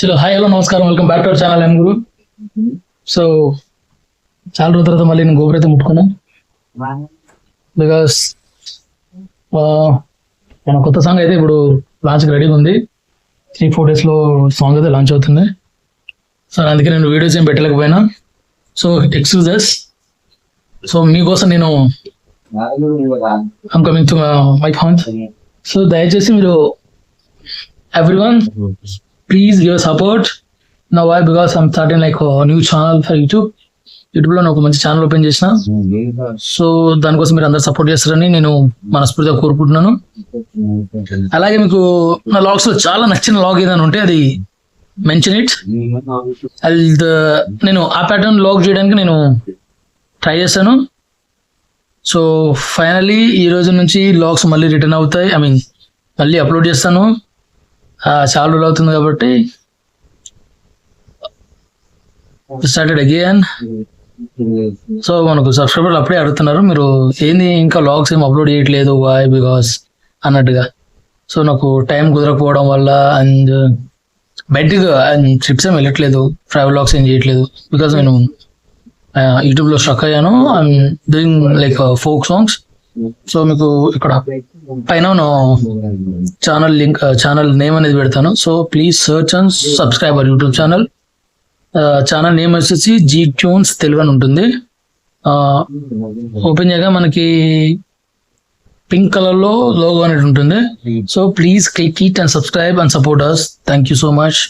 చలో hi hello నమస్కారం. Welcome back to our channel ఎం గురు సో చాలా రోజుల తర్వాత మళ్ళీ నేను గోపురైతే ముట్టుకున్నా. బికాస్ మన కొత్త సాంగ్ అయితే ఇప్పుడు లాంచ్కి రెడీగా ఉంది. త్రీ ఫోర్ డేస్లో సాంగ్ అయితే లాంచ్ అవుతుంది. సో అందుకే నేను వీడియోస్ ఏం పెట్టలేకపోయినా. సో ఎక్స్క్యూజెస్ సో మీకోసం నేను I'm coming to my phone so దయచేసి మీరు everyone please your support నా why because I'm starting like new channel for YouTube యూట్యూబ్లో నేను ఒక మంచి ఛానల్ ఓపెన్ చేసిన. సో దానికోసం మీరు అందరు సపోర్ట్ చేస్తారని నేను మనస్ఫూర్తిగా కోరుకుంటున్నాను. అలాగే మీకు నా లాగ్స్లో చాలా నచ్చిన లాగ్ ఏదైనా ఉంటే అది మెన్షన్ ఇట్ అది నేను ఆ ప్యాటర్న్ లాగ్ చేయడానికి నేను ట్రై చేశాను సో ఫైనలీ ఈ రోజు నుంచి లాగ్స్ మళ్ళీ రిటర్న్ అవుతాయి. ఐ మీన్ మళ్ళీ అప్లోడ్ చేస్తాను. చాలా రోజులు అవుతుంది కాబట్టి స్టార్టెడ్ అగేన్ సో మనకు సబ్స్క్రైబర్లు అప్పుడే అడుగుతున్నారు. మీరు ఏంది ఇంకా లాగ్స్ ఏం అప్లోడ్ చేయట్లేదు? వాయ్ బికాస్ అన్నట్టుగా. సో నాకు టైం కుదరకపోవడం వల్ల అండ్ బయటికి ట్రిప్స్ ఏం వెళ్ళట్లేదు. ట్రావెల్ లాగ్స్ ఏం చేయట్లేదు. బికాస్ నేను యూట్యూబ్లో స్ట్రక్ అయ్యాను. I'm doing like folk songs so మీకు ఇక్కడ పైన ఛానల్ లింక్ ఛానల్ నేమ్ అనేది పెడతాను. So please search and subscribe our YouTube channel. Channel name వచ్చేసి జీ ట్యూన్స్ తెలుగు అని ఉంటుంది. ఓపెన్ చేయగా మనకి పింక్ కలర్లో లోగో అనేది ఉంటుంది. So please click it and subscribe and support us thank you so much